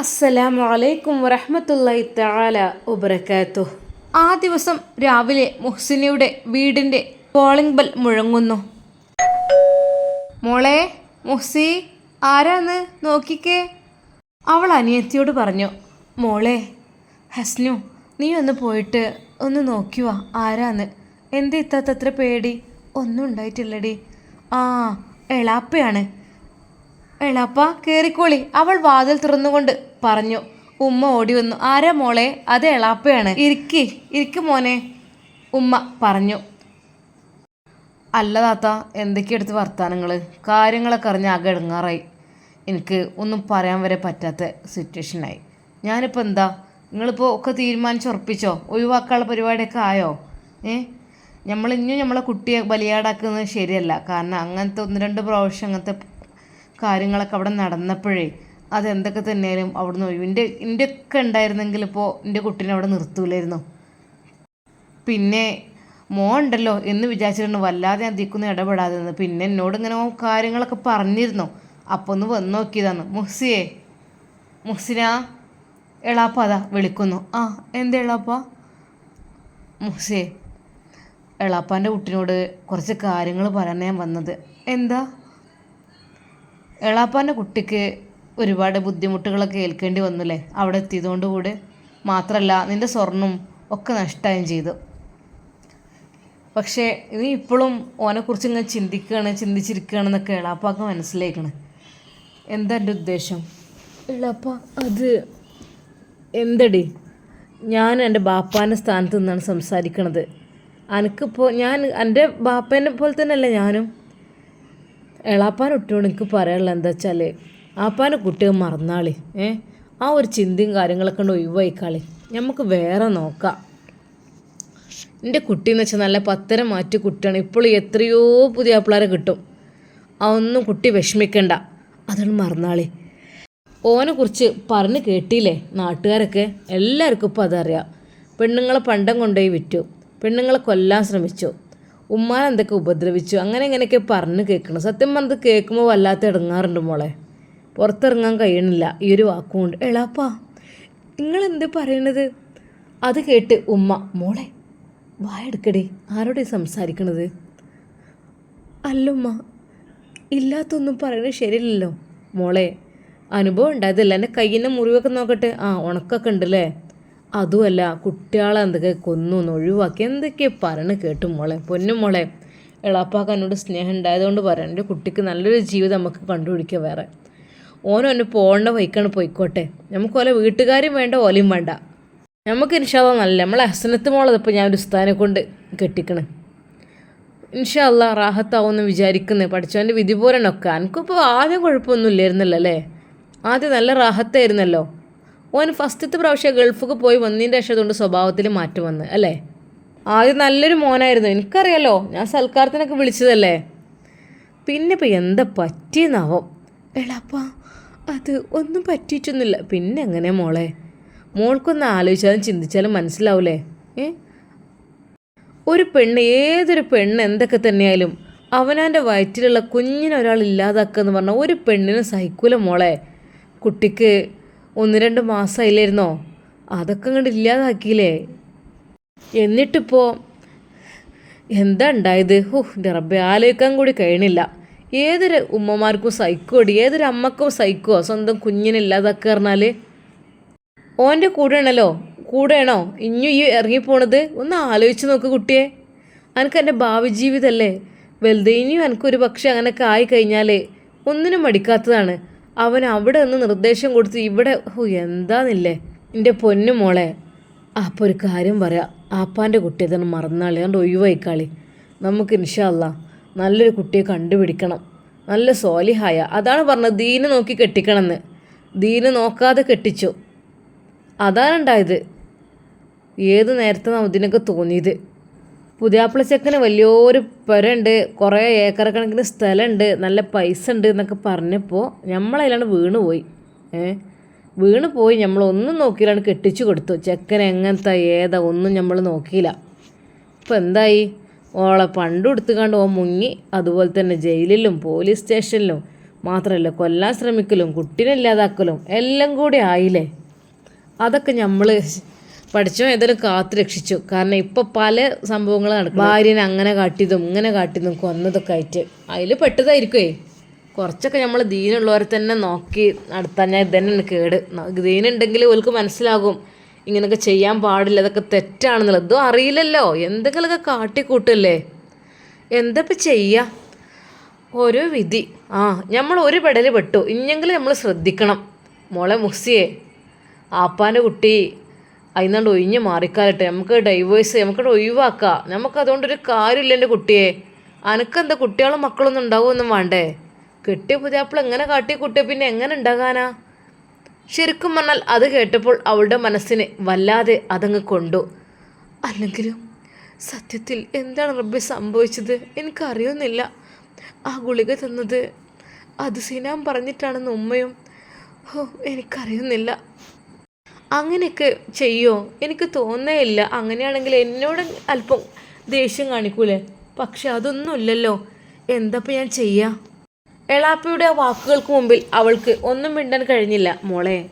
അസ്സലാമു അലൈക്കും വറഹ്മത്തുള്ളാഹി തആല വബറകാതുഹു. ആ ദിവസം രാവിലെ മുഹ്സിനയുടെ വീടിന്റെ കോളിംഗ് ബെൽ മുഴങ്ങുന്നു. മോളെ മുഹ്സി ആരാന്ന് നോക്കിക്കേ. അവൾ അനിയത്തിയോട് പറഞ്ഞു മോളെ ഹസ്നു നീ ഒന്ന് പോയിട്ട് ഒന്ന് നോക്കിവാ ആരാന്ന്. എന്താ ഇത്താത്തത്ര പേടി? ഒന്നും ഉണ്ടായിട്ടില്ലടി. ആ എളാപ്പയാണ്. എളാപ്പ കയറിക്കോളി അവൾ വാതിൽ തുറന്നുകൊണ്ട് പറഞ്ഞു. ഉമ്മ ഓടി വന്നു. ആരാ മോളെ? അത് എളാപ്പയാണ്. ഇരിക്കി ഇരിക്ക് മോനെ. ഉമ്മ പറഞ്ഞു. അല്ല താത്ത എന്തൊക്കെയെടുത്ത് വർത്താനങ്ങൾ കാര്യങ്ങളൊക്കെ അറിഞ്ഞ് ആകെ ഇടങ്ങാറായി. എനിക്ക് ഒന്നും പറയാൻ വരെ പറ്റാത്ത സിറ്റുവേഷനായി ഞാനിപ്പോൾ എന്താ? നിങ്ങളിപ്പോൾ ഒക്കെ തീരുമാനിച്ചുറപ്പിച്ചോ ഒഴിവാക്കാനുള്ള പരിപാടിയൊക്കെ ആയോ? ഏ? നമ്മൾ ഇനിയും നമ്മളെ കുട്ടിയെ ബലിയാടാക്കുന്നത് ശരിയല്ല. കാരണം അങ്ങനത്തെ ഒന്ന് രണ്ട് പ്രാവശ്യം അങ്ങനത്തെ കാര്യങ്ങളൊക്കെ അവിടെ നടന്നപ്പോഴേ അതെന്തൊക്കെ തന്നെയാലും അവിടുന്ന് ഒഴിവ്. എന്റെ എന്റെ ഒക്കെ ഉണ്ടായിരുന്നെങ്കിൽ ഇപ്പോൾ എന്റെ കുട്ടീനെ അവിടെ നിർത്തൂലായിരുന്നു. പിന്നെ മോൻ ഉണ്ടല്ലോ എന്ന് വിചാരിച്ചിട്ടുണ്ട്. വല്ലാതെ ഞാൻ അതിക്കൊന്നും ഇടപെടാതെ നിന്ന് പിന്നെ എന്നോട് ഇങ്ങനെ കാര്യങ്ങളൊക്കെ പറഞ്ഞിരുന്നു. അപ്പോൾ ഒന്ന് വന്ന് നോക്കിയതാണ്. മുഹ്സിയെ മുഹ്സിന എളാപ്പ അതാ വിളിക്കുന്നു. ആ എന്താ എളാപ്പ? മുഹ്സിയെ എളാപ്പാന്റെ കുട്ടിനോട് കുറച്ച് കാര്യങ്ങൾ പറയാൻ ഞാൻ വന്നത്. എന്താ? എളാപ്പാന്റെ കുട്ടിക്ക് ഒരുപാട് ബുദ്ധിമുട്ടുകളൊക്കെ ഏൽക്കേണ്ടി വന്നില്ലേ? അവിടെ എത്തിയതുകൊണ്ട് കൂടെ മാത്രമല്ല നിന്റെ സ്വർണം ഒക്കെ നഷ്ടമായും ചെയ്തു. പക്ഷേ നീ ഇപ്പോഴും ഓനെക്കുറിച്ച് ഇങ്ങനെ ചിന്തിക്കുകയാണ് ചിന്തിച്ചിരിക്കുകയാണെന്നൊക്കെ ഇളാപ്പാക്ക് മനസ്സിലാക്കണം എന്താ എന്റെ ഉദ്ദേശം? എളാപ്പ അത് എന്തടി? ഞാൻ എന്റെ ബാപ്പാന്റെ സ്ഥാനത്ത് നിന്നാണ് സംസാരിക്കണത്. എനിക്കിപ്പോൾ ഞാൻ എന്റെ ബാപ്പേനെ പോലെ തന്നെയല്ലേ ഞാനും? എളാപ്പാൻ കുട്ടിയോട് എനിക്ക് പറയാനുള്ളത് എന്താ വെച്ചാൽ ആപ്പാന്റെ കുട്ടികൾ മറന്നാളി. ഏ? ആ ഒരു ചിന്തയും കാര്യങ്ങളൊക്കെ കൊണ്ട് ഒഴിവായിക്കാളി. നമുക്ക് വേറെ നോക്കാം. എന്റെ കുട്ടി എന്ന് വെച്ചാൽ നല്ല പത്തര മാറ്റി കുട്ടിയാണ്. ഇപ്പോൾ എത്രയോ പുതിയ ആപ്പിളാരെ കിട്ടും. അതൊന്നും കുട്ടി വിഷമിക്കണ്ട. അതാണ് മറന്നാളി. ഓനെ കുറിച്ച് പറഞ്ഞ് കേട്ടില്ലേ നാട്ടുകാരൊക്കെ? എല്ലാവർക്കും ഇപ്പോൾ അതറിയാം. പെണ്ണുങ്ങളെ പണ്ടം കൊണ്ടുപോയി വിറ്റു. പെണ്ണുങ്ങളെ കൊല്ലാൻ ശ്രമിച്ചു. ഉമ്മാൻ എന്തൊക്കെ ഉപദ്രവിച്ചു? അങ്ങനെ ഇങ്ങനെയൊക്കെ പറഞ്ഞ് കേൾക്കണം. സത്യം പറഞ്ഞത് കേൾക്കുമ്പോൾ വല്ലാത്ത ഇടങ്ങാറുണ്ട് മോളെ. പുറത്തിറങ്ങാൻ കഴിയണില്ല. ഈ ഒരു വാക്കുകൊണ്ട്. എളാപ്പാ നിങ്ങൾ എന്ത് പറയണത്? അത് കേട്ട് ഉമ്മ മോളെ വായെടുക്കടെ ആരോടെ സംസാരിക്കണത്? അല്ലുമ്മ ഇല്ലാത്തൊന്നും പറയണത് ശരിയല്ലല്ലോ. മോളെ അനുഭവം ഉണ്ടായതല്ല? എന്റെ കയ്യിന്റെ മുറിവൊക്കെ നോക്കട്ടെ. ആ ഉണക്കൊക്കെ ഉണ്ടല്ലേ? അതുമല്ല കുട്ടികളെ എന്തൊക്കെ കൊന്നു ഒന്ന് ഒഴിവാക്കി. എന്തൊക്കെയാ പറയണ കേട്ടു മോളെ. പൊന്നും മോളെ എളാപ്പാക്ക് എന്നോട് സ്നേഹം ഉണ്ടായതുകൊണ്ട് പറയാം എന്റെ കുട്ടിക്ക് നല്ലൊരു ജീവിതം നമുക്ക് കണ്ടുപിടിക്കുക വേറെ. ഓനും എന്നെ പോകേണ്ട വൈക്കാണ് പോയിക്കോട്ടെ. നമുക്ക് ഓലെ വീട്ടുകാരും വേണ്ട ഓലയും വേണ്ട. നമുക്ക് ഇൻഷാല്ല നല്ല നമ്മളെ ഹസനത്ത് മോളതിപ്പോൾ ഞാൻ ഒരു ഉസ്താനെ കൊണ്ട് കെട്ടിക്കണ്. ഇൻഷാല്ല റാഹത്താവുമെന്ന് വിചാരിക്കുന്നത് പഠിച്ചവന്റെ വിധി പോലെയൊക്കെ എനിക്കിപ്പോൾ ആദ്യം കുഴപ്പമൊന്നും ഇല്ലായിരുന്നല്ലോ അല്ലേ? ആദ്യം നല്ല റാഹത്തായിരുന്നല്ലോ. ഓൻ ഫസ്റ്റത്തെ പ്രാവശ്യം ഗൾഫൊക്കെ പോയി വന്നതിന്റെ ശേഷം അതുകൊണ്ട് സ്വഭാവത്തിൽ മാറ്റം വന്ന് അല്ലേ? ആദ്യം നല്ലൊരു മോനായിരുന്നു. എനിക്കറിയാലോ ഞാൻ സൽക്കാരത്തിനൊക്കെ വിളിച്ചതല്ലേ? പിന്നെ ഇപ്പം എന്താ പറ്റിയെന്നാവും? എളാപ്പ അത് ഒന്നും പറ്റിയിട്ടൊന്നുമില്ല. പിന്നെ എങ്ങനെ മോളെ? മോൾക്കൊന്ന് ആലോചിച്ചാലും ചിന്തിച്ചാലും മനസ്സിലാവൂലേ? ഏ? ഒരു പെണ്ണ് ഏതൊരു പെണ്ണ് എന്തൊക്കെ തന്നെയായാലും അവനാന്റെ വയറ്റിലുള്ള കുഞ്ഞിനെ ഒരാൾ ഇല്ലാതാക്കുക എന്ന് പറഞ്ഞാൽ ഒരു പെണ്ണിനും സഹിക്കൂല മോളെ. കുട്ടിക്ക് ഒന്ന് രണ്ട് മാസമായില്ലായിരുന്നോ? അതൊക്കെ അങ്ങോട്ട് ഇല്ലാതാക്കിയില്ലേ? എന്നിട്ടിപ്പോൾ എന്താ ഉണ്ടായത്? ഹോ റബ്ബെ ആലോചിക്കാൻ കൂടി കഴിയണില്ല. ഏതൊരു ഉമ്മമാർക്കും സൈക്കോടി ഏതൊരു അമ്മക്കും സൈക്കോ സ്വന്തം കുഞ്ഞിനെ ഇല്ലാതാക്കുക പറഞ്ഞാൽ ഓന്റെ കൂടെയാണല്ലോ കൂടെയാണോ ഇഞ്ഞു ഈ ഇറങ്ങിപ്പോണത്? ഒന്ന് ആലോചിച്ച് നോക്ക് കുട്ടിയെ. എനിക്ക് എന്റെ ഭാവി ജീവിതമല്ലേ വെറുതെ ഇനിയും എനിക്കൊരു പക്ഷേ അങ്ങനെയൊക്കെ ആയി കഴിഞ്ഞാൽ ഒന്നിനും മടിക്കാത്തതാണ്. അവൻ അവിടെ നിന്ന് നിർദ്ദേശം കൊടുത്ത് ഇവിടെ ഓ എന്താന്നില്ലേ? എന്റെ പൊന്നു മോളെ. അപ്പോൾ ഒരു കാര്യം പറയാം ആപ്പാന്റെ കുട്ടിയെ തന്നെ മറന്നാളി അതുകൊണ്ട് ഒഴിവായിക്കാളി. നമുക്ക് ഇൻഷാല്ല നല്ലൊരു കുട്ടിയെ കണ്ടുപിടിക്കണം. നല്ല സോലിഹായ. അതാണ് പറഞ്ഞത് ദീന് നോക്കി കെട്ടിക്കണമെന്ന് ദീന് നോക്കാതെ കെട്ടിച്ചു. അതാണ് ഉണ്ടായത് ഏത് നേരത്തെ ഇതിനൊക്കെ തോന്നിയത്. പുതിയാപ്പിള ചെക്കന് വലിയൊരു പുരണ്ട് കുറേ ഏക്കർ കണക്കിന് സ്ഥലമുണ്ട്. നല്ല പൈസ ഉണ്ട് എന്നൊക്കെ പറഞ്ഞപ്പോൾ നമ്മളതിലാണ് വീണ് പോയി ഏ? വീണ് പോയി നമ്മളൊന്നും നോക്കിയില്ലാണ്ട് കെട്ടിച്ചു കൊടുത്തു. ചെക്കൻ എങ്ങനത്തെ ഏതാ ഒന്നും നമ്മൾ നോക്കിയില്ല. ഇപ്പം എന്തായി ഓളെ പണ്ട് എടുത്തുകൊണ്ട് ഓ മുങ്ങി അതുപോലെ തന്നെ ജയിലിലും പോലീസ് സ്റ്റേഷനിലും മാത്രമല്ല കൊല്ലാൻ ശ്രമിക്കലും കുട്ടീനെ ഇല്ലാതാക്കലും എല്ലാം കൂടി ആയില്ലേ? അതൊക്കെ നമ്മൾ പഠിച്ചോ ഏതായാലും കാത്തു രക്ഷിച്ചു. കാരണം ഇപ്പം പല സംഭവങ്ങൾ നടക്കും ഭാര്യനെ അങ്ങനെ കാട്ടിയതും ഇങ്ങനെ കാട്ടിയതും കൊന്നതൊക്കെ ആയിട്ട്. അതിൽ പെട്ടതായിരിക്കുമേ കുറച്ചൊക്കെ നമ്മൾ ദീനുള്ളവരെ തന്നെ നോക്കി നടത്താൻ ഞാൻ ഇതന്നെ കേട്. ദീനുണ്ടെങ്കിൽ ഓൽക്ക് മനസ്സിലാകും. ഇങ്ങനെയൊക്കെ ചെയ്യാൻ പാടില്ല അതൊക്കെ തെറ്റാണെന്നുള്ളത്. ഇതും അറിയില്ലല്ലോ. എന്തെങ്കിലുമൊക്കെ കാട്ടിക്കൂട്ടല്ലേ? എന്തപ്പോൾ ചെയ്യുക ഓരോ വിധി. ആ നമ്മൾ ഒരു പെടൽ പെട്ടു. ഇനിയെങ്കിലും നമ്മൾ ശ്രദ്ധിക്കണം. മോളെ മുസിയെ ആപ്പാന്റെ കുട്ടി അതിനാണ്ട് ഒഴിഞ്ഞ് മാറിക്കാലട്ടെ. നമുക്ക് ഡൈവേഴ്സ് നമുക്കത് ഒഴിവാക്കാം. നമുക്കതുകൊണ്ടൊരു കാര്യമില്ല എന്റെ കുട്ടിയെ. അനക്കെന്താ? കുട്ടികളും മക്കളൊന്നും ഉണ്ടാവുമൊന്നും വേണ്ടേ? കെട്ടിയ പുതിയാപ്പിൾ എങ്ങനെ കാട്ടി കുട്ടിയെ പിന്നെ എങ്ങനെ ഉണ്ടാകാനാ? ശരിക്കും പറഞ്ഞാൽ അത് കേട്ടപ്പോൾ അവളുടെ മനസ്സിനെ വല്ലാതെ അതങ്ങ് കൊണ്ടു. അല്ലെങ്കിലും സത്യത്തിൽ എന്താണ് റബ്ബി സംഭവിച്ചത്? എനിക്കറിയുന്നില്ല. ആ ഗുളിക തന്നത് അത് സിനാൻ പറഞ്ഞിട്ടാണെന്ന് ഉമ്മയും ഓ എനിക്കറിയുന്നില്ല. അങ്ങനെയൊക്കെ ചെയ്യോ? എനിക്ക് തോന്നേയില്ല. അങ്ങനെയാണെങ്കിൽ എന്നോട് അല്പം ദേഷ്യം കാണിക്കൂലേ? പക്ഷെ അതൊന്നുമില്ലല്ലോ. എന്തപ്പോൾ ഞാൻ ചെയ്യാ? എളാപ്പയുടെ വാക്കുകൾക്ക് മുമ്പിൽ അവൾക്ക് ഒന്നും മിണ്ടാൻ കഴിഞ്ഞില്ല. മോളെ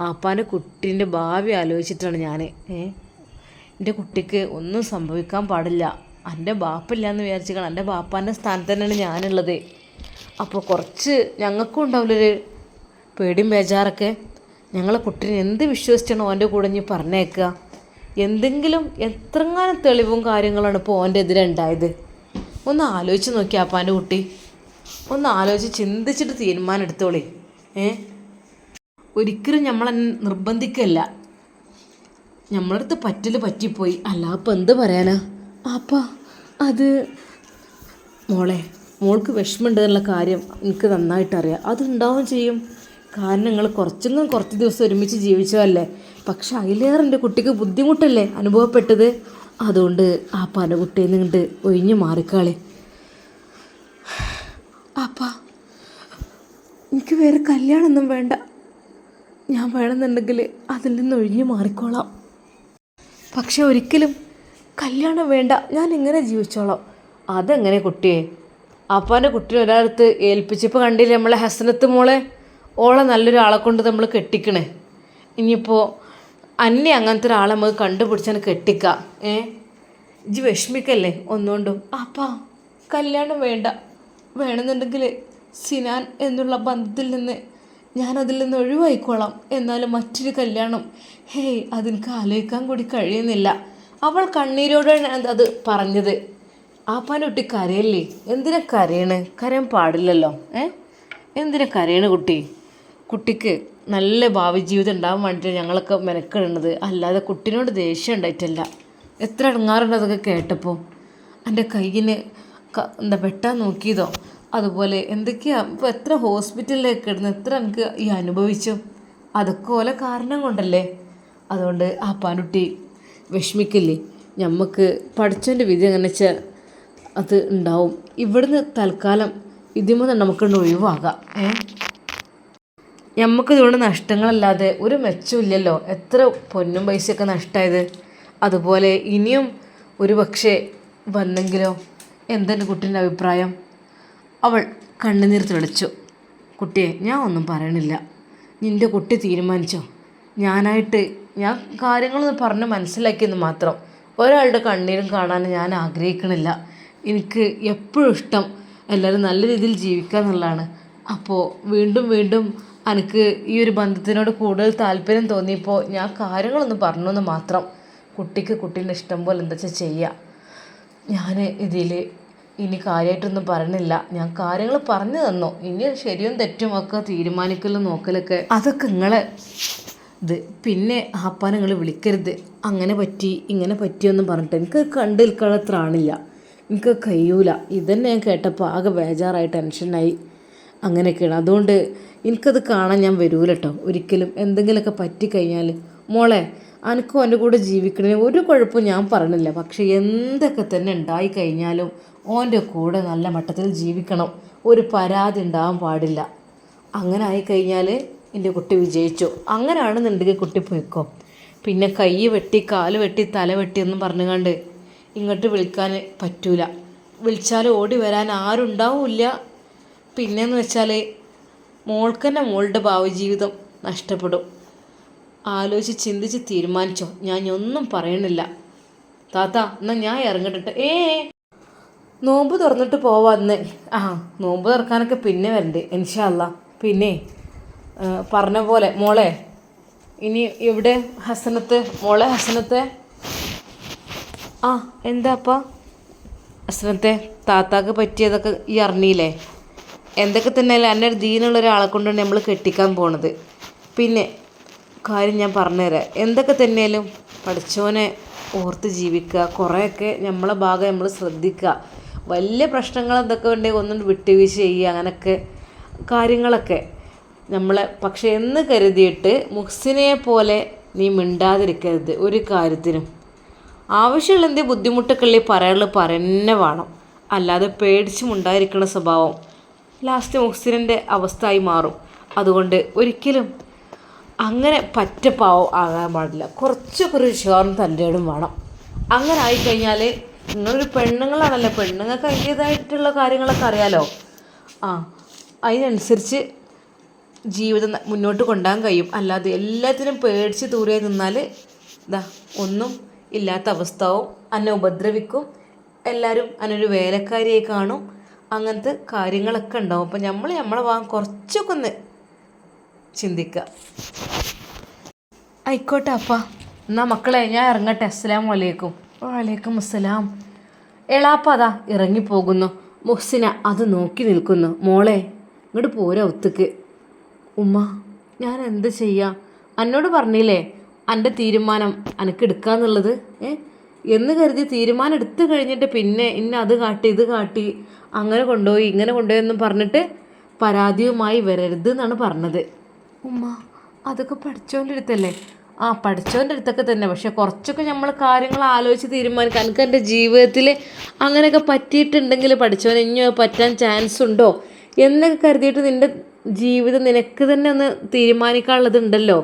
ആപ്പാന്റെ കുട്ടീന്റെ ഭാവി ആലോചിച്ചിട്ടാണ് ഞാൻ ഏ? എന്റെ കുട്ടിക്ക് ഒന്നും സംഭവിക്കാൻ പാടില്ല. എന്റെ ബാപ്പില്ല എന്ന് വിചാരിച്ചാൽ എന്റെ ബാപ്പാന്റെ സ്ഥാനത്ത് തന്നെയാണ് ഞാനുള്ളത്. അപ്പോൾ കുറച്ച് ഞങ്ങൾക്കും ഉണ്ടാവില്ലൊരു പേടിയും ബേജാറൊക്കെ. ഞങ്ങളെ കുട്ടീനെ എന്ത് വിശ്വസിച്ചാണോ ഓന്റെ കൂടെ ഇനി പറഞ്ഞേക്കുക? എന്തെങ്കിലും എത്രങ്ങാനും തെളിവും കാര്യങ്ങളാണ് ഇപ്പോൾ ഓന്റെ എതിരെ ഉണ്ടായത്. ഒന്ന് ആലോചിച്ച് നോക്കി ആപ്പാന്റെ കുട്ടി. ഒന്ന് ആലോചിച്ച് ചിന്തിച്ചിട്ട് തീരുമാനം എടുത്തോളി ഏ? ഒരിക്കലും നമ്മളെ നിർബന്ധിക്കല്ല. നമ്മളടുത്ത് പറ്റൽ പറ്റിപ്പോയി. അല്ല അപ്പം എന്ത് പറയാനാ? അപ്പം അത് മോളെ മോൾക്ക് വിഷമമുണ്ട് എന്നുള്ള കാര്യം എനിക്ക് നന്നായിട്ട് അറിയാം അതുണ്ടാവും ചെയ്യും. കാരണം നിങ്ങൾ കുറച്ചെങ്കിലും കുറച്ച് ദിവസം ഒരുമിച്ച് ജീവിച്ചതല്ലേ. പക്ഷെ അതിലേറെ എന്റെ കുട്ടിക്ക് ബുദ്ധിമുട്ടല്ലേ അനുഭവപ്പെട്ടത്? അതുകൊണ്ട് ആ പനകുട്ടിയിൽ നിന്നിട്ട് ഒഴിഞ്ഞു മാറിക്കാളി. അപ്പാ എനിക്ക് വേറെ കല്യാണമൊന്നും വേണ്ട. ഞാൻ വേണമെന്നുണ്ടെങ്കിൽ അതിൽ നിന്ന് ഒഴിഞ്ഞു മാറിക്കോളാം. പക്ഷെ ഒരിക്കലും കല്യാണം വേണ്ട ഞാൻ എങ്ങനെ ജീവിച്ചോളാം. അതെങ്ങനെ കുട്ടിയെ? അപ്പാന്റെ കുട്ടിനെ ഒരാളടുത്ത് ഏൽപ്പിച്ചപ്പോൾ കണ്ടില്ലേ നമ്മളെ ഹസനത്ത് മോളെ? ഓളെ നല്ലൊരാളെ കൊണ്ട് നമ്മൾ കെട്ടിക്കണേ. ഇനിയിപ്പോൾ അന്യ അങ്ങനത്തെ ഒരാളെ നമുക്ക് കണ്ടുപിടിച്ചാൽ കെട്ടിക്കാം. ഏ? ഇജ് വിഷമിക്കല്ലേ ഒന്നുകൊണ്ടും? അപ്പാ കല്യാണം വേണ്ട. വേണമെന്നുണ്ടെങ്കിൽ സിനാൻ എന്നുള്ള ബന്ധത്തിൽ നിന്ന് ഞാൻ അതിൽ നിന്ന് ഒഴിവായിക്കോളാം. എന്നാലും മറ്റൊരു കല്യാണം. ഹേയ് അതെനിക്ക് ആലോചിക്കാൻ കൂടി കഴിയുന്നില്ല. അവൾ കണ്ണീരോടാണ് അത് പറഞ്ഞത്. ആപ്പാനൊട്ടി കരയല്ലേ? എന്തിനാ കരയണ്? കരയാൻ പാടില്ലല്ലോ. ഏ? എന്തിനാ കരയണ് കുട്ടി? കുട്ടിക്ക് നല്ല ഭാവി ജീവിതം ഉണ്ടാകാൻ വേണ്ടിയിട്ട് ഞങ്ങളൊക്കെ മെനക്കിടുന്നത്. അല്ലാതെ കുട്ടീനോട് ദേഷ്യം ഉണ്ടായിട്ടല്ല. എത്ര ഇടങ്ങാറുണ്ട് അതൊക്കെ കേട്ടപ്പോൾ. എന്റെ കയ്യിന് എന്താ വെട്ടാൻ നോക്കിയതോ? അതുപോലെ എന്തൊക്കെയാ? ഇപ്പോൾ എത്ര ഹോസ്പിറ്റലിലേക്ക് കിടന്ന് എത്ര എനിക്ക് ഈ അനുഭവിച്ചു? അതൊക്കെ ഓല കാരണം കൊണ്ടല്ലേ? അതുകൊണ്ട് ആ പാനുട്ടി വിഷമിക്കില്ലേ? ഞമ്മക്ക് പഠിച്ചവന്റെ വിധി എങ്ങനെ വെച്ചാൽ അത് ഉണ്ടാവും. ഇവിടുന്ന് തൽക്കാലം ഇതിമ നമുക്ക് ഒഴിവാകാം. ഏ? നമുക്കിതുകൊണ്ട് നഷ്ടങ്ങളല്ലാതെ ഒരു മെച്ചമില്ലല്ലോ എത്ര പൊന്നും പൈസയൊക്കെ നഷ്ടമായത് അതുപോലെ ഇനിയും ഒരു പക്ഷേ വന്നെങ്കിലോ? എന്തെന്റെ കുട്ടീന്റെ അഭിപ്രായം? അവൾ കണ്ണുനീർ തെളിച്ചു. കുട്ടിയെ ഞാൻ ഒന്നും പറയണില്ല. നിന്റെ കുട്ടി തീരുമാനിച്ചോ? ഞാനായിട്ട് ഞാൻ കാര്യങ്ങളൊന്ന് പറഞ്ഞ് മനസ്സിലാക്കിയെന്ന് മാത്രം. ഒരാളുടെ കണ്ണീരും കാണാൻ ഞാൻ ആഗ്രഹിക്കണില്ല. എനിക്ക് എപ്പോഴും ഇഷ്ടം എല്ലാവരും നല്ല രീതിയിൽ ജീവിക്കുക എന്നുള്ളതാണ്. അപ്പോൾ വീണ്ടും വീണ്ടും എനിക്ക് ഈ ഒരു ബന്ധത്തിനോട് കൂടുതൽ താല്പര്യം തോന്നിയപ്പോൾ ഞാൻ കാര്യങ്ങളൊന്ന് പറഞ്ഞു എന്ന് മാത്രം. കുട്ടിക്ക് കുട്ടീന്റെ ഇഷ്ടം പോലെ എന്താ വെച്ചാൽ ചെയ്യുക ഞാൻ ഇതിൽ ഇനി കാര്യമായിട്ടൊന്നും പറഞ്ഞില്ല. ഞാൻ കാര്യങ്ങൾ പറഞ്ഞു തന്നു. ഇനി ശരിയും തെറ്റും ഒക്കെ തീരുമാനിക്കലും നോക്കലൊക്കെ. അതൊക്കെ നിങ്ങളെ ഇത്. പിന്നെ ആപ്പാൻ നിങ്ങൾ വിളിക്കരുത്. അങ്ങനെ പറ്റി ഇങ്ങനെ പറ്റിയൊന്നും പറഞ്ഞിട്ട് എനിക്ക് കണ്ടു നിൽക്കാൻ ആണില്ല എനിക്ക് കഴിയൂല. ഇതന്നെ ഞാൻ കേട്ടപ്പോൾ ആകെ ബേജാറായി ടെൻഷനായി. അങ്ങനെയൊക്കെയാണ്. അതുകൊണ്ട് എനിക്കത് കാണാൻ ഞാൻ വരൂല കേട്ടോ ഒരിക്കലും എന്തെങ്കിലുമൊക്കെ പറ്റിക്കഴിഞ്ഞാൽ മോളെ അനക്കും എന്റെ കൂടെ ജീവിക്കണേ ഒരു കുഴപ്പവും ഞാൻ പറഞ്ഞില്ല. പക്ഷേ എന്തൊക്കെ തന്നെ ഉണ്ടായി കഴിഞ്ഞാലും ഓന്റെ കൂടെ നല്ല മട്ടത്തിൽ ജീവിക്കണം. ഒരു പരാതി ഉണ്ടാവാൻ പാടില്ല. അങ്ങനെ ആയിക്കഴിഞ്ഞാൽ എന്റെ കുട്ടി വിജയിച്ചു. അങ്ങനെയാണെന്നുണ്ടെങ്കിൽ കുട്ടി പോയിക്കോ. പിന്നെ കൈ വെട്ടി കാൽ വെട്ടി തല വെട്ടി എന്നും പറഞ്ഞുകൊണ്ട് ഇങ്ങോട്ട് വിളിക്കാൻ പറ്റൂല. വിളിച്ചാൽ ഓടി വരാൻ ആരുണ്ടാവില്ല പിന്നെയെന്ന് വെച്ചാൽ മോൾക്കന്നെ മോളുടെ ഭാവി ജീവിതം നഷ്ടപ്പെടും. ആലോചിച്ച് ചിന്തിച്ച് തീരുമാനിച്ചോ? ഞാൻ ഒന്നും പറയണില്ല. താത്ത എന്നാൽ ഞാൻ ഇറങ്ങട്ടെ. ഏ നോമ്പ് തുറന്നിട്ട് പോവാന്ന് ആ നോമ്പ് തുറക്കാനൊക്കെ പിന്നെ വരണ്ടേ ഇൻഷാല്ല പിന്നെ പറഞ്ഞ പോലെ മോളെ ഇനി ഇവിടെ ഹസനത്ത്? മോളെ ഹസനത്തെ? ആ എന്താ അപ്പ? ഹസനത്തെ താത്താക്ക് പറ്റിയതൊക്കെ ഈ അറിഞ്ഞില്ലേ? എന്തൊക്കെ തന്നെയല്ലേ ഒരു ദീനുള്ള ഒരാളെ കൊണ്ടാണ് നമ്മൾ കെട്ടിക്കാൻ പോണത്. പിന്നെ കാര്യം ഞാൻ പറഞ്ഞുതരാം. എന്തൊക്കെ തന്നെയാലും പഠിച്ചവനെ ഓർത്ത് ജീവിക്കുക. കുറേയൊക്കെ നമ്മളെ ഭാഗം നമ്മൾ ശ്രദ്ധിക്കുക. വലിയ പ്രശ്നങ്ങൾ എന്തൊക്കെ ഉണ്ടെങ്കിൽ ഒന്നും വിട്ടുവീഴ്ച ചെയ്യുക അങ്ങനെയൊക്കെ കാര്യങ്ങളൊക്കെ നമ്മൾ പക്ഷേ എന്ന് കരുതിയിട്ട് മുഹ്സിനെ പോലെ നീ മിണ്ടാതിരിക്കരുത് ഒരു കാര്യത്തിനും. ആവശ്യമുള്ള എന്തേ ബുദ്ധിമുട്ടൊക്കെ പറയാനുള്ളത് പറന്നെ വേണം. അല്ലാതെ പേടിച്ച് ഉണ്ടായിരിക്കുന്ന സ്വഭാവം ലാസ്റ്റ് മുഹ്സിനിന്റെ അവസ്ഥയായി മാറും. അതുകൊണ്ട് ഒരിക്കലും അങ്ങനെ പറ്റ പാവം ആകാൻ പാടില്ല. കുറച്ചൊക്കെ ഒരു ഷോറും തന്റെയോടും വേണം. അങ്ങനെ ആയിക്കഴിഞ്ഞാൽ നിങ്ങളൊരു പെണ്ണുങ്ങളാണല്ലോ. പെണ്ണുങ്ങൾക്ക് അതിന്റേതായിട്ടുള്ള കാര്യങ്ങളൊക്കെ അറിയാലോ. ആ അതിനനുസരിച്ച് ജീവിതം മുന്നോട്ട് കൊണ്ടുപോകാൻ കഴിയും. അല്ലാതെ എല്ലാത്തിനും പേടിച്ച് ദൂരെ നിന്നാൽ ഇതാ ഒന്നും ഇല്ലാത്ത അവസ്ഥവും അന്നെ ഉപദ്രവിക്കും. എല്ലാവരും അന്നൊരു വേലക്കാരിയെ കാണും. അങ്ങനത്തെ കാര്യങ്ങളൊക്കെ ഉണ്ടാവും. അപ്പം നമ്മൾ നമ്മളെ വാങ്ങാൻ കുറച്ചൊക്കെ ഒന്ന് ചിന്തിക്കുക. ആയിക്കോട്ടെ അപ്പ. എന്നാ മക്കളെ ഞാൻ ഇറങ്ങട്ടെ. അസ്സലാം വലൈക്കും അസ്സലാം എളാപ്പ ഇറങ്ങിപ്പോകുന്നു. മുഹ്സിന അത് നോക്കി നിൽക്കുന്നു. മോളെ ഇങ്ങോട്ട് പോരാ ഒത്തുക്ക്. ഉമ്മ ഞാൻ എന്ത് ചെയ്യാം? എന്നോട് പറഞ്ഞില്ലേ എന്റെ തീരുമാനം എനിക്ക് എടുക്കാന്നുള്ളത്? ഏ? എന്ന് കരുതി തീരുമാനം എടുത്തു കഴിഞ്ഞിട്ട് പിന്നെ ഇന്ന അത് കാട്ടി ഇത് കാട്ടി അങ്ങനെ കൊണ്ടുപോയി ഇങ്ങനെ കൊണ്ടുപോയി എന്നും പറഞ്ഞിട്ട് പരാതിയുമായി വരരുത് എന്നാണ് പറഞ്ഞത്. ഉമ്മ അതൊക്കെ പഠിച്ചോന്റെ അടുത്തല്ലേ ആ പഠിച്ചവന്റെ അടുത്തൊക്കെ തന്നെ. പക്ഷെ കുറച്ചൊക്കെ നമ്മൾ കാര്യങ്ങൾ ആലോചിച്ച് തീരുമാനിക്കാം. എനിക്ക് എന്റെ ജീവിതത്തിൽ അങ്ങനെയൊക്കെ പറ്റിയിട്ടുണ്ടെങ്കിൽ പഠിച്ചവൻ ഇനി പറ്റാൻ ചാൻസ് ഉണ്ടോ എന്നൊക്കെ കരുതിയിട്ട് നിന്റെ ജീവിതം നിനക്ക് തന്നെ ഒന്ന് തീരുമാനിക്കാനുള്ളതുണ്ടല്ലോ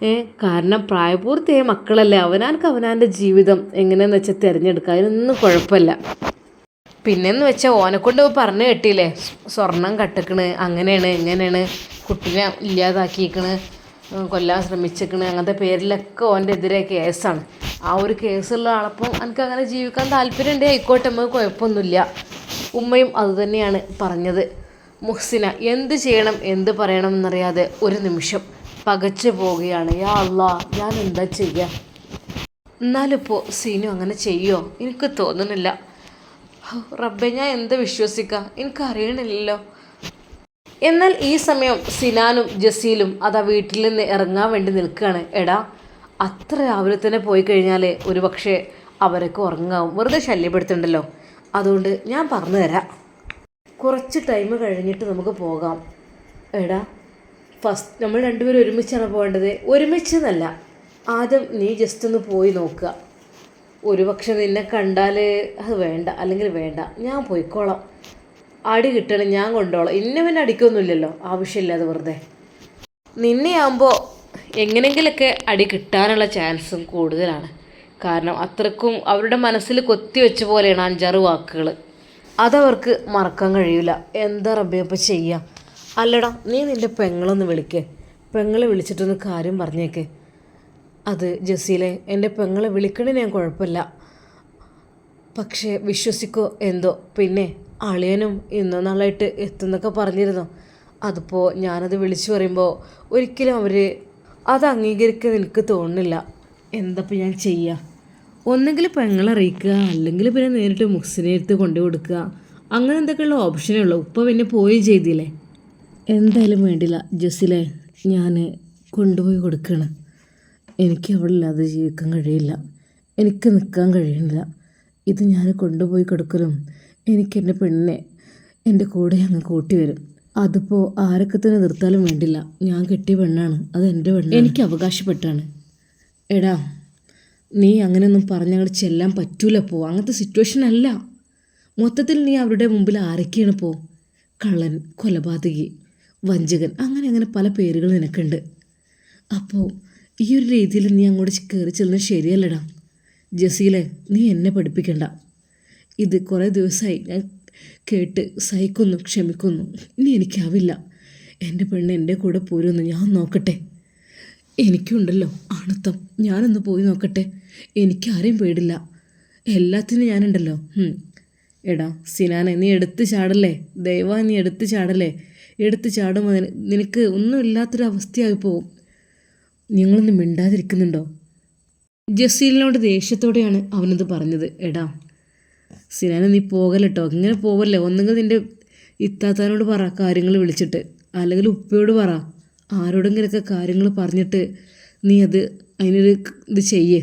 ഏ കാരണം പ്രായപൂർത്തിയായ മക്കളല്ലേ. അവനാർക്ക് അവനാന്റെ ജീവിതം എങ്ങനെയെന്ന് വെച്ചാൽ തിരഞ്ഞെടുക്കുക. അതിനൊന്നും കുഴപ്പമില്ല. പിന്നെന്ന് വെച്ചാൽ ഓനെക്കൊണ്ട് കൊണ്ട് പറഞ്ഞു കെട്ടിയില്ലേ സ്വർണം കട്ടിക്കണ് അങ്ങനെയാണ് ഇങ്ങനെയാണ് കുട്ടീനെ ഇല്ലാതാക്കിക്കണ് ഉം, കൊല്ലാൻ ശ്രമിച്ചിക്കണ്. അങ്ങനത്തെ പേരിലൊക്കെ ഓന്റെ എതിരെ കേസാണ്. ആ ഒരു കേസുള്ള ആളപ്പം എനിക്ക് അങ്ങനെ ജീവിക്കാൻ താല്പര്യമുണ്ട് ആയിക്കോട്ടെ നമുക്ക് കുഴപ്പമൊന്നുമില്ല. ഉമ്മയും അതുതന്നെയാണ് പറഞ്ഞത്. മുഹ്സിന എന്ത് ചെയ്യണം എന്ത് പറയണം എന്നറിയാതെ ഒരു നിമിഷം പകച്ചു പോവുകയാണ്. യാ അള്ളാ ഞാൻ എന്താ ചെയ്യുക എന്നാലിപ്പോൾ സീനു അങ്ങനെ ചെയ്യോ? എനിക്ക് തോന്നുന്നില്ല റബ്ബെ ഞാൻ എന്ത് വിശ്വസിക്കുക എനിക്കറിയണില്ലല്ലോ. എന്നാൽ ഈ സമയം സിനാനും ജസീലും അതാ വീട്ടിൽ നിന്ന് ഇറങ്ങാൻ വേണ്ടി നിൽക്കുകയാണ്. എടാ അത്ര രാവിലെ തന്നെ പോയി കഴിഞ്ഞാൽ ഒരു പക്ഷേ അവരൊക്കെ ഉറങ്ങാവും. വെറുതെ ശല്യപ്പെടുത്തുണ്ടല്ലോ. അതുകൊണ്ട് ഞാൻ പറഞ്ഞു തരാം. കുറച്ച് ടൈം കഴിഞ്ഞിട്ട് നമുക്ക് പോകാം. എടാ ഫസ്റ്റ് നമ്മൾ രണ്ടുപേരും ഒരുമിച്ചാണ് പോകേണ്ടത്? ഒരുമിച്ച് എന്നല്ല ആദ്യം നീ ജസ്റ്റ് ഒന്ന് പോയി നോക്കുക. ഒരു പക്ഷെ നിന്നെ കണ്ടാൽ അത് വേണ്ട. അല്ലെങ്കിൽ വേണ്ട. ഞാൻ പോയിക്കോളാം. അടി കിട്ടണം ഞാൻ കൊണ്ടോളാം. ഇന്ന പിന്നെ അടിക്കൊന്നുമില്ലല്ലോ. ആവശ്യമില്ലാതെ വെറുതെ. നിന്നെയാകുമ്പോൾ എങ്ങനെങ്കിലൊക്കെ അടി കിട്ടാനുള്ള ചാൻസും കൂടുതലാണ്. കാരണം അത്രക്കും അവരുടെ മനസ്സിൽ കൊത്തി വെച്ച പോലെയാണ് അഞ്ചാറ് വാക്കുകൾ അതവർക്ക് മറക്കാൻ കഴിയില്ല എന്താ റബ്ബിയപ്പോൾ ചെയ്യാം. അല്ലടാ നീ നിന്റെ പെങ്ങളൊന്ന് വിളിക്കേ. പെങ്ങളെ വിളിച്ചിട്ടൊന്ന് കാര്യം പറഞ്ഞേക്ക്. അത് ജസീലെ എന്റെ പെങ്ങളെ വിളിക്കണേ ഞാൻ കുഴപ്പമില്ല. പക്ഷേ വിശ്വസിക്കോ എന്തോ? പിന്നെ അളിയനും ഇന്നോ നാളായിട്ട് എത്തുന്നൊക്കെ പറഞ്ഞിരുന്നു. അതിപ്പോൾ ഞാനത് വിളിച്ചു പറയുമ്പോൾ ഒരിക്കലും അവർ അത് അംഗീകരിക്കാൻ എനിക്ക് തോന്നുന്നില്ല. എന്തപ്പോൾ ഞാൻ ചെയ്യുക ഒന്നെങ്കിൽ പെങ്ങളെ അറിയിക്കുക അല്ലെങ്കിൽ പിന്നെ നേരിട്ട് മുക്സിനെ എടുത്ത് കൊണ്ടു കൊടുക്കുക. അങ്ങനെ എന്തൊക്കെയുള്ള ഓപ്ഷനേ ഉള്ളൂ. ഉപ്പ പിന്നെ പോയി ചെയ്തില്ലേ? എന്തായാലും വേണ്ടില്ല ജസിലെ. ഞാൻ കൊണ്ടുപോയി കൊടുക്കണം. എനിക്ക് അവളില്ലാതെ ജീവിക്കാൻ കഴിയില്ല. എനിക്ക് നിൽക്കാൻ കഴിയുന്നില്ല. ഇത് ഞാൻ കൊണ്ടുപോയി കൊടുക്കലും എനിക്ക് എന്റെ പെണ്ണിനെ എന്റെ കൂടെ അങ്ങ് കൂട്ടി വരും. അതിപ്പോൾ ആരൊക്കെ തന്നെ നിർത്താലും വേണ്ടില്ല. ഞാൻ കെട്ടിയ പെണ്ണാണ്. അത് എന്റെ പെണ്ണ് എനിക്ക് അവകാശപ്പെട്ടാണ്. എടാ നീ അങ്ങനെയൊന്നും പറഞ്ഞങ്ങോട്ട് ചെല്ലാൻ പറ്റൂല പോ. അങ്ങനത്തെ സിറ്റുവേഷൻ അല്ല. മൊത്തത്തിൽ നീ അവരുടെ മുമ്പിൽ ആരൊക്കെയാണ് പോ? കള്ളൻ കൊലപാതകി വഞ്ചകൻ അങ്ങനെ അങ്ങനെ പല പേരുകൾ നിനക്കുണ്ട്. അപ്പോൾ ഈ ഒരു രീതിയിൽ നീ അങ്ങോട്ട് കയറി ചെല്ലുന്നത് ശരിയല്ലടാ. ജസീലെ നീ എന്നെ പഠിപ്പിക്കണ്ട. ഇത് കുറേ ദിവസമായി ഞാൻ കേട്ട് സഹിക്കുന്നു ക്ഷമിക്കുന്നു. ഇനി എനിക്കാവില്ല. എന്റെ പെണ്ണ് എന്റെ കൂടെ പോരുമെന്ന് ഞാൻ നോക്കട്ടെ. എനിക്കുണ്ടല്ലോ ആണത്തം ഞാനൊന്ന് പോയി നോക്കട്ടെ. എനിക്കാരെയും പേടില്ല. എല്ലാത്തിനും ഞാനുണ്ടല്ലോ. എടാ സിനാനെ നീ എടുത്ത് ചാടല്ലേ? ദൈവ നീ എടുത്ത് ചാടല്ലേ? എടുത്ത് ചാടുമ്പോൾ നിനക്ക് ഒന്നും ഇല്ലാത്തൊരു അവസ്ഥയായി പോവും. നിങ്ങളൊന്നും മിണ്ടാതിരിക്കുന്നുണ്ടോ? ജസീലിനോട് ദേഷ്യത്തോടെയാണ് അവനത് പറഞ്ഞത്. എടാ സിനാന നീ പോകലട്ടോ ഇങ്ങനെ പോവല്ലേ? ഒന്നുകിൽ നിന്റെ ഇത്താത്താനോട് പറ കാര്യങ്ങൾ വിളിച്ചിട്ട്. അല്ലെങ്കിൽ ഉപ്പയോട് പറ. ആരോടെങ്കിലൊക്കെ കാര്യങ്ങൾ പറഞ്ഞിട്ട് നീ അത് അതിനൊരു ഇത് ചെയ്യേ.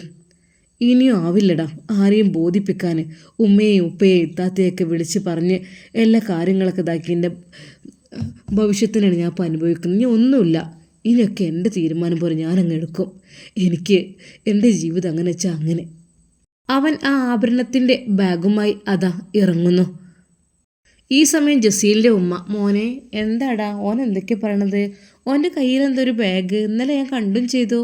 ഇനിയും ആവില്ലടാ. ആരെയും ബോധിപ്പിക്കാൻ ഉമ്മയെയും ഉപ്പയെയും ഇത്താത്തയൊക്കെ വിളിച്ച് പറഞ്ഞ് എല്ലാ കാര്യങ്ങളൊക്കെ ഇതാക്കി എന്റെ ഭവിഷ്യത്തിനാണ് ഞാൻ ഇപ്പോൾ അനുഭവിക്കുന്നത്. ഇനി ഒന്നുമില്ല. ഇനിയൊക്കെ എന്റെ തീരുമാനം പോലെ ഞാനങ്ങ് എടുക്കും. എനിക്ക് എന്റെ ജീവിതം അങ്ങനെ വെച്ചാൽ അങ്ങനെ. അവൻ ആ ആഭരണത്തിന്റെ ബാഗുമായി അതാ ഇറങ്ങുന്നു. ഈ സമയം ജസീലിന്റെ ഉമ്മ മോനെ എന്താടാ? ഓൻ എന്തൊക്കെ പറയണത്? ഓന്റെ കയ്യിൽ എന്തോ ഒരു ബാഗ്? ഇന്നലെ ഞാൻ കണ്ടും ചെയ്തു.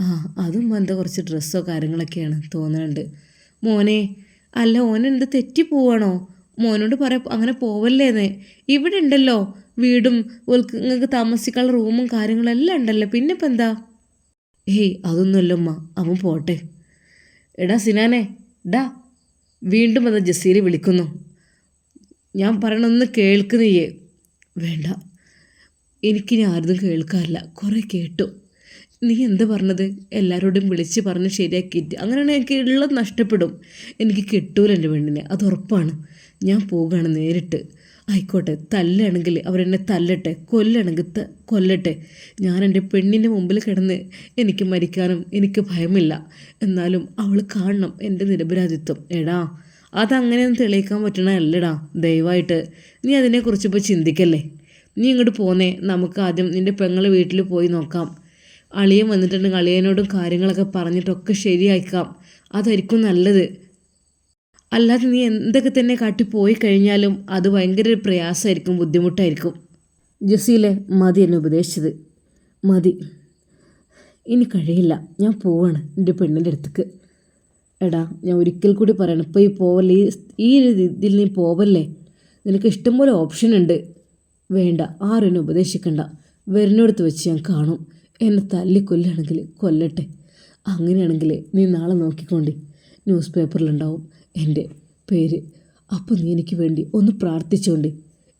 ആ അതും എന്താ കുറച്ച് ഡ്രസ്സോ കാര്യങ്ങളൊക്കെയാണ് തോന്നുന്നുണ്ട് മോനെ അല്ല ഓനെന്ത് തെറ്റി പോവാണോ? മോനോട് പറ അങ്ങനെ പോവല്ലേന്ന്? ഇവിടെ ഉണ്ടല്ലോ. വീടും നിങ്ങൾക്ക് താമസിക്കാനുള്ള റൂമും കാര്യങ്ങളും എല്ലാം ഉണ്ടല്ലോ. പിന്നെ ഇപ്പം എന്താ ഏയ് അതൊന്നുമല്ല ഉമ്മ. അവൻ പോട്ടെ. എടാ സിനാനെ ഡാ വീണ്ടും അത് ജസീൽ വിളിക്കുന്നു. ഞാൻ പറയണമെന്ന് കേൾക്കുന്നില്ലേ? വേണ്ട. എനിക്കിനി ആരും കേൾക്കാറില്ല. കുറേ കേട്ടു. നീ എന്ത് പറഞ്ഞത്? എല്ലാവരോടും വിളിച്ച് പറഞ്ഞ് ശരിയാക്കിയിട്ട്. അങ്ങനെയാണെങ്കിൽ എനിക്ക് ഉള്ളത് നഷ്ടപ്പെടും. എനിക്ക് കിട്ടൂല എന്റെ പെണ്ണിനെ. അത് ഉറപ്പാണ്. ഞാൻ പോവുകയാണ് നേരിട്ട്. ആയിക്കോട്ടെ തല്ലാണെങ്കിൽ അവരെന്നെ തല്ലട്ടെ കൊല്ലണമെങ്കിൽ കൊല്ലട്ടെ. ഞാൻ എന്റെ പെണ്ണിന്റെ മുമ്പിൽ കിടന്ന് എനിക്ക് മരിക്കാനും എനിക്ക് ഭയമില്ല. എന്നാലും അവൾ കാണണം എന്റെ നിരപരാധിത്വം. എടാ അതങ്ങനെയൊന്നും തെളിയിക്കാൻ പറ്റണല്ലടാ ദയവായിട്ട് നീ അതിനെക്കുറിച്ച് ഇപ്പോൾ ചിന്തിക്കല്ലേ? നീ ഇങ്ങോട്ട് പോന്നേ നമുക്ക് ആദ്യം നിന്റെ പെങ്ങളെ വീട്ടിൽ പോയി നോക്കാം. അളിയൻ വന്നിട്ടുണ്ടെങ്കിൽ അളിയനോടും കാര്യങ്ങളൊക്കെ പറഞ്ഞിട്ടൊക്കെ ശരിയാക്കാം അതായിരിക്കും നല്ലത്. അല്ലാതെ നീ എന്തൊക്കെ തന്നെ കാട്ടി പോയി കഴിഞ്ഞാലും അത് ഭയങ്കര ഒരു പ്രയാസമായിരിക്കും ബുദ്ധിമുട്ടായിരിക്കും. ജസീലെ മതി എന്നെ ഉപദേശിച്ചത്. മതി. ഇനി കഴിയില്ല. ഞാൻ പോവാണ് എന്റെ പെണ്ണിന്റെ അടുത്തേക്ക്. എടാ ഞാൻ ഒരിക്കൽ കൂടി പറയണം. ഇപ്പോൾ ഈ പോവല്ലേ? ഈ ഈ ഒരു ഇതിൽ നീ പോവല്ലേ? നിനക്ക് ഇഷ്ടംപോലെ ഓപ്ഷൻ ഉണ്ട്. വേണ്ട. ആരും ഉപദേശിക്കണ്ട. വരുന്നിടത്ത് വെച്ച് ഞാൻ കാണും. എന്നെ തല്ലി കൊല്ലുകയാണെങ്കിൽ കൊല്ലട്ടെ. അങ്ങനെയാണെങ്കിൽ നീ നാളെ നോക്കിക്കോണ്ടി. ന്യൂസ് പേപ്പറിലുണ്ടാവും. എന്റെ പേര്. അപ്പോൾ നീ എനിക്ക് വേണ്ടി ഒന്ന് പ്രാർത്ഥിച്ചോണ്ട്.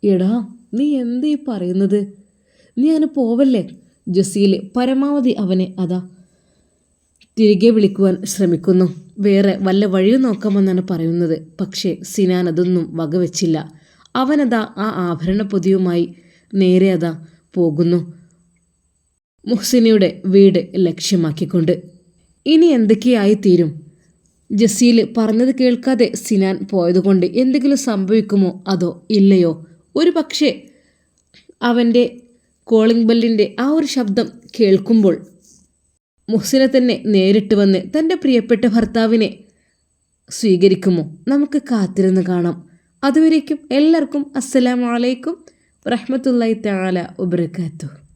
എടാ നീ എന്തേ പറയുന്നത്? നീ അങ്ങനെ പോവല്ലേ? ജസീൽ പരമാവധി അവനെ അതാ തിരികെ വിളിക്കുവാൻ ശ്രമിക്കുന്നു. വേറെ വല്ല വഴിയും നോക്കാമെന്നാണ് പറയുന്നത്. പക്ഷേ സിനാൻ അതൊന്നും വകവെച്ചില്ല. അവനതാ ആ ആഭരണ പൊതിയുമായി നേരെ അതാ പോകുന്നു. മുഹ്സിനിയുടെ വീട് ലക്ഷ്യമാക്കിക്കൊണ്ട്. ഇനി എന്തൊക്കെയായി തീരും ജസീൽ പറഞ്ഞത് കേൾക്കാതെ സിനാൻ പോയതുകൊണ്ട് എന്തെങ്കിലും സംഭവിക്കുമോ അതോ ഇല്ലയോ? ഒരു പക്ഷേ അവന്റെ കോളിംഗ് ബെല്ലിന്റെ ആ ഒരു ശബ്ദം കേൾക്കുമ്പോൾ മുഹ്സിനെ തന്നെ നേരിട്ട് വന്ന് തന്റെ പ്രിയപ്പെട്ട ഭർത്താവിനെ സ്വീകരിക്കുമോ? നമുക്ക് കാത്തിരുന്ന് കാണാം. അതുവരേക്കും എല്ലാവർക്കും അസ്സലാമലൈക്കും വറഹമത്തല്ലായി താല വബർക്കാത്തു